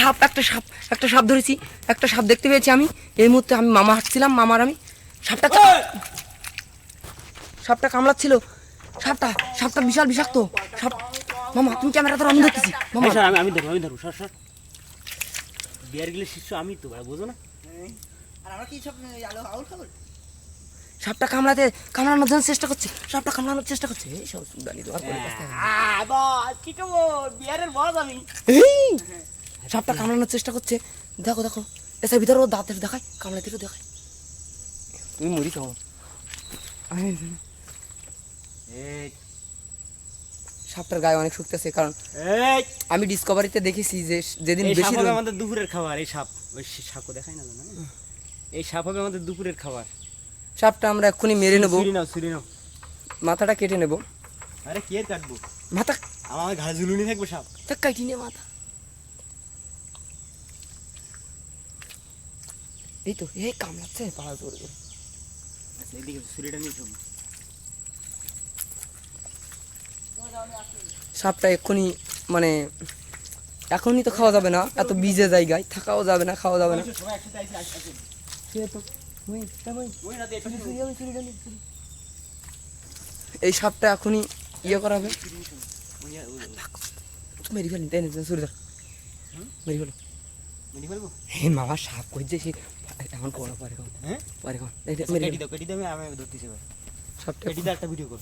সাপ একটা সাপ একটা সাপ ধরেছি একটা সাপ দেখতে পেয়েছি আমি। এই মুহূর্তে আমি মামা হাঁটছিলাম মামার আমি। সাপটা সাপটা কামড়াচ্ছিল। সাপটা সাপটা বিশাল বিষাক্ত। সাপ মামা তুমি ক্যামেরা ধরো আমি দেখতেছি মামা। আমি আমি ধরবো আমি ধরবো সর সর বিয়ার গেলে শিষ্য আমি তো ভাই বোঝো না। আর আমরা কি সব আলো আউল খাব সাপটা কামড়াতে কামড়ানোর জন্য চেষ্টা করছে। সাপটা কামড়ানোর চেষ্টা করছে। এই সব সুদানি আর করে বিয়ারের এই! সাপটা কামড়ানোর চেষ্টা করছে। দেখো দেখো। এসে ভিতরে ও দাঁতের দেখায় কামড়াতে তো দেখায়। তুমি মরি খাও এই সাপটার গায়ে অনেক শুকতেছে কারণ আমি ডিসকভারিতে দেখেছি যে যেদিন বেশি সাপ হবে আমাদের দুপুরের খাবার এই সাপ ওই সাপও দেখাই না না? এই সাপ হবে আমাদের দুপুরের খাবার। সাপটা আমরা এক্ষুনি মেরে নেব। মাথাটা কেটে নেব। আরে কি আর কাটবো? মাথা আমার ঘাড়ে ঝুলুনি থাকবে সাপ। তা কাটি নে মাথা। এই তো এই কামড়াচ্ছে পাড়া চলুন সাপটা এক্ষুনি মানে এখনই তো খাওয়া যাবে না এত বীজে জায়গায় থাকাও যাবে না খাওয়া যাবে না। এই সাপটা এখনই ইয়ে করা হবে মেরি ফেলেন তাই না ছুরি ধর মেরি ফেলো হে মামা সাপ কইছে সে এখন পারে কোন হ্যাঁ? পারে মেরে কেটে দাও কেটে দাও আমি আমি ধরতেছি সব কেটে দাও একটা ভিডিও কর।